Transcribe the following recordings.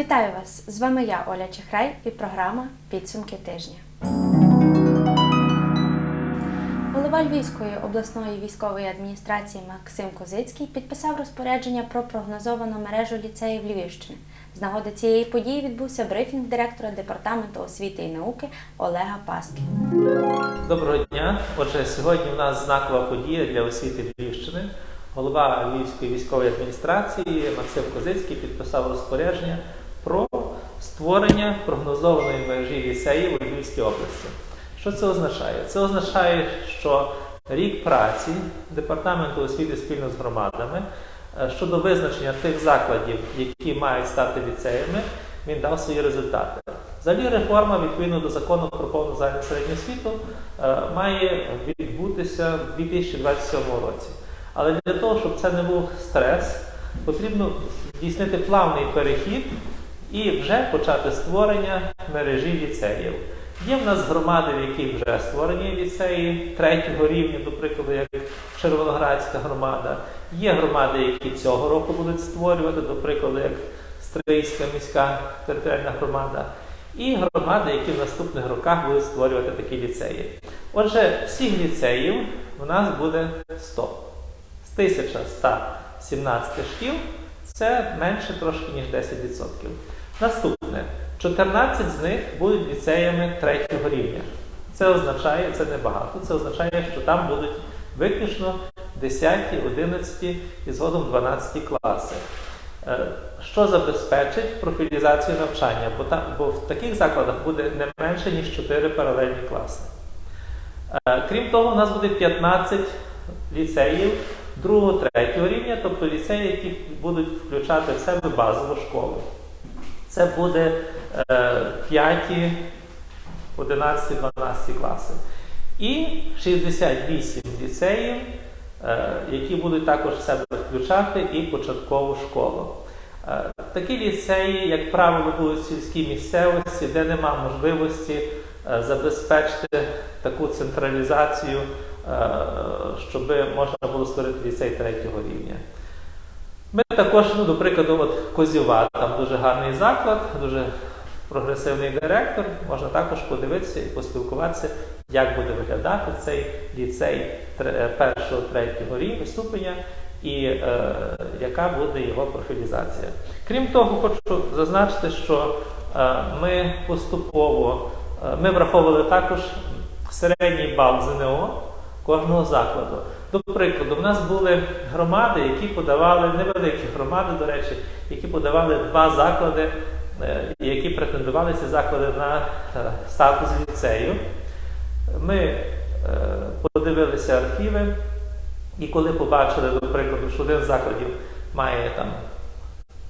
Вітаю вас! З вами я, Оля Чехрай, і програма Підсумки тижня. Голова Львівської обласної військової адміністрації Максим Козицький підписав розпорядження про прогнозовану мережу ліцеїв Львівщини. З нагоди цієї події відбувся брифінг директора департаменту освіти і науки Олега Паски. Доброго дня. Отже, сьогодні у нас знакова подія для освіти Львівщини. Голова Львівської військової адміністрації Максим Козицький підписав розпорядження про створення прогнозованої мережі ліцеїв у Львівській області. Що це означає? Це означає, що рік праці департаменту освіти спільно з громадами е, щодо визначення тих закладів, які мають стати ліцеями, він дав свої результати. Взагалі реформа відповідно до закону про повну загальну середню освіту е, має відбутися в 2027 році. Але для того, щоб це не був стрес, потрібно здійснити плавний перехід і вже почати створення мережі ліцеїв. Є в нас громади, в яких вже створені ліцеї третього рівня, до прикладу, як Червоноградська громада. Є громади, які цього року будуть створювати, до прикладу, як Стрийська міська територіальна громада. І громади, які в наступних роках будуть створювати такі ліцеї. Отже, всіх ліцеїв у нас буде 100. З 1117 шкіл це менше трошки, ніж 10%. Наступне. 14 з них будуть ліцеями третього рівня. Це означає, це небагато, це означає, що там будуть виключно 10, 11 і згодом 12 класи. Е, Що забезпечить профілізацію навчання, бо, там, бо в таких закладах буде не менше, ніж 4 паралельні класи. Е, Крім того, у нас буде 15 ліцеїв другого, третього рівня, тобто ліцеї, які будуть включати в себе базову школу. Це буде е, 5, 11, 12 класи. І 68 ліцеїв, е, які будуть також в себе включати і початкову школу. Е, Такі ліцеї, як правило, будуть в сільській місцевості, де нема можливості е, забезпечити таку централізацію, щоб можна було створити ліцей третього рівня. Ми також, ну, до прикладу, от Козюва, там дуже гарний заклад, дуже прогресивний директор. Можна також подивитися і поспілкуватися, як буде виглядати цей ліцей першого, третього рівня ступеня і е, яка буде його профілізація. Крім того, хочу зазначити, що е, ми поступово е, ми враховували також середній бал ЗНО кожного закладу. До прикладу, в нас були громади, які подавали, невеликі громади, до речі, які подавали два заклади, е, які претендували ці заклади на е, статус ліцею. Ми е, подивилися архіви, і коли побачили, до прикладу, що один з закладів має там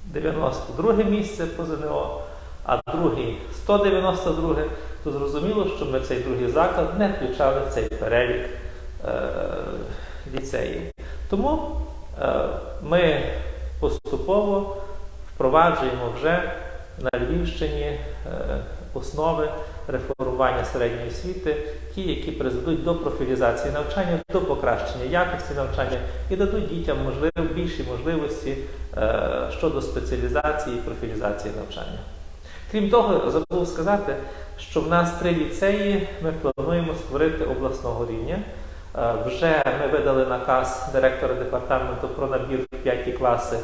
92 місце по ЗНО, а другий 192, то зрозуміло, що ми цей другий заклад не включали в цей перелік ліцеїв. Тому е, ми поступово впроваджуємо вже на Львівщині е, основи реформування середньої освіти, ті, які призведуть до профілізації навчання, до покращення якості навчання і дадуть дітям можливо, більші можливості е, щодо спеціалізації і профілізації навчання. Крім того, забув сказати, що в нас три ліцеї ми плануємо створити обласного рівня. Е, Вже ми видали наказ директора департаменту про набір в 5 класи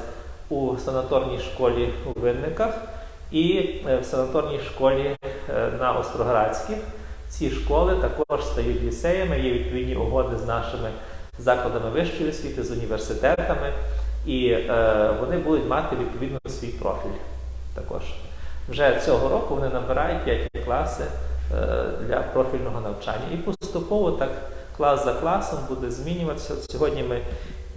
у санаторній школі у Винниках і е, в санаторній школі е, на Остроградських. Ці школи також стають ліцеями, є відповідні угоди з нашими закладами вищої освіти, з університетами, і е, вони будуть мати відповідно свій профіль також. Вже цього року вони набирають 5 класи е, для профільного навчання. І поступово так клас за класом буде змінюватися. Сьогодні ми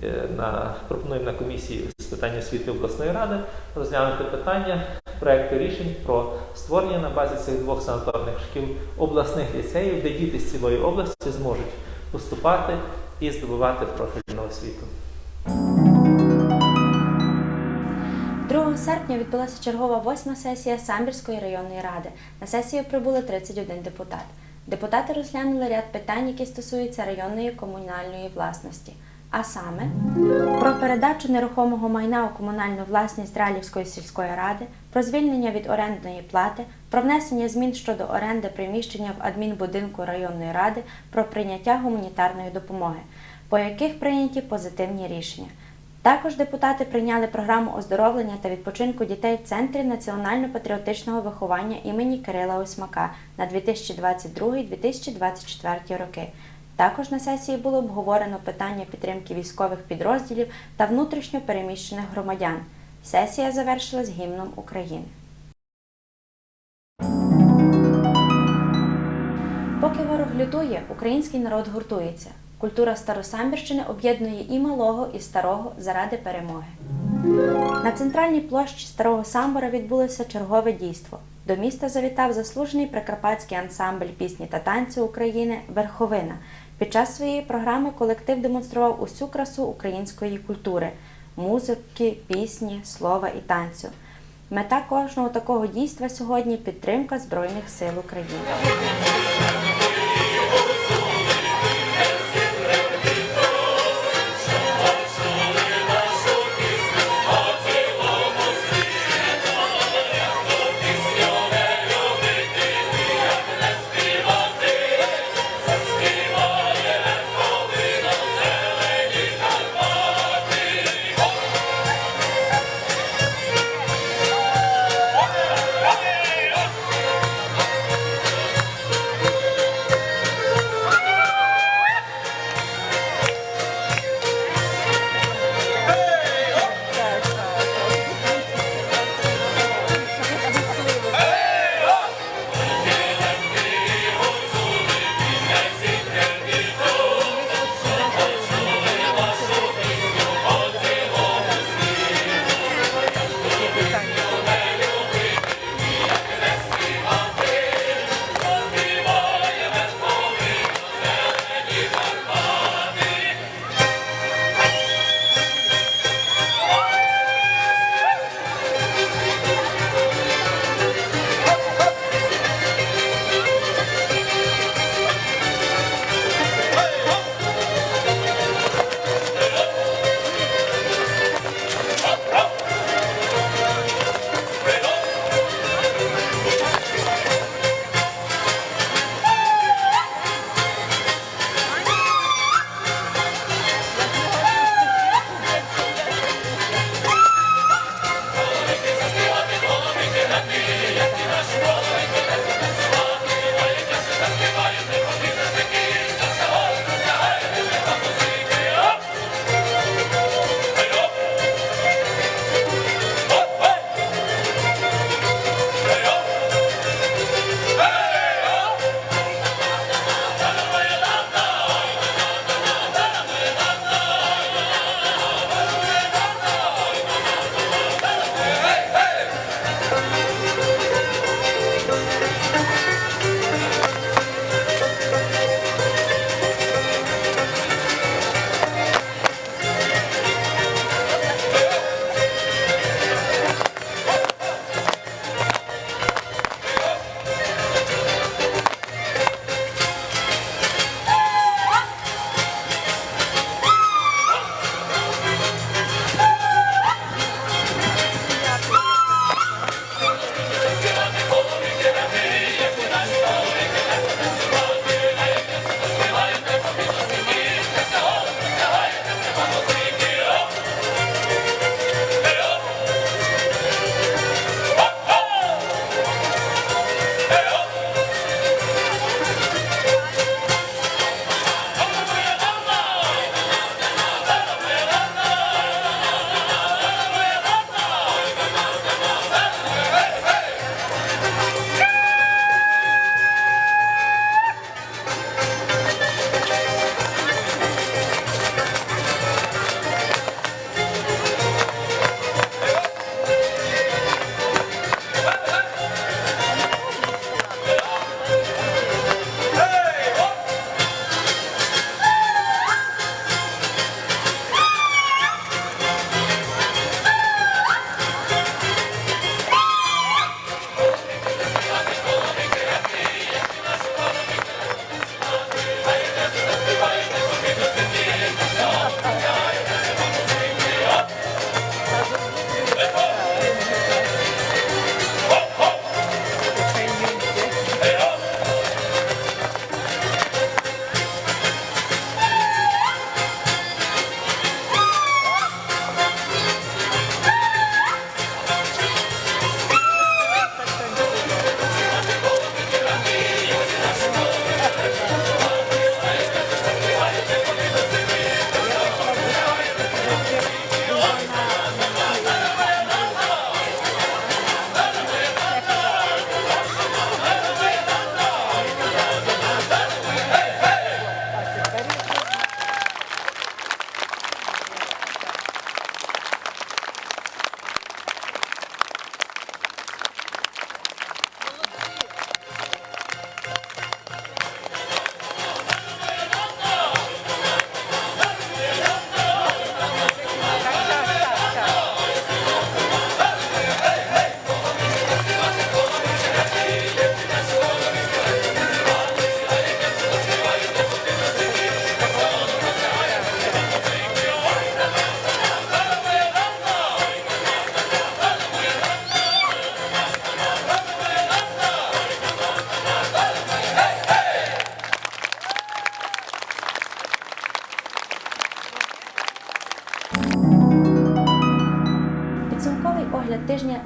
е, на, пропонуємо на комісії з питань освіти обласної ради розглянути питання проекту рішень про створення на базі цих двох санаторних шкіл обласних ліцеїв, де діти з цілої області зможуть поступати і здобувати профільну освіту. 2 серпня відбулася чергова восьма сесія Самбірської районної ради. На сесію прибули 31 депутат. Депутати розглянули ряд питань, які стосуються районної комунальної власності. а саме про передачу нерухомого майна у комунальну власність Ралівської сільської ради, про звільнення від орендної плати, про внесення змін щодо оренди приміщення в адмінбудинку районної ради, про прийняття гуманітарної допомоги, по яких прийняті позитивні рішення. Також депутати прийняли програму оздоровлення та відпочинку дітей в Центрі національно-патріотичного виховання імені Кирила Осьмака на 2022-2024 роки. Також на сесії було обговорено питання підтримки військових підрозділів та внутрішньо переміщених громадян. Сесія завершилась гімном України. Поки ворог лютує, український народ гуртується. Культура Старосамбірщини об'єднує і малого, і старого заради перемоги. На центральній площі Старого Самбора відбулося чергове дійство. До міста завітав заслужений прикарпатський ансамбль пісні та танцю України Верховина. Під час своєї програми колектив демонстрував усю красу української культури музики, пісні, слова і танцю. Мета кожного такого дійства сьогодні підтримка Збройних сил України.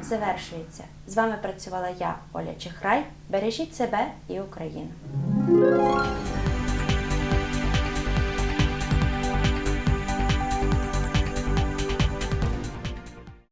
Завершується. З вами працювала я, Оля Чехрай. Бережіть себе і Україну.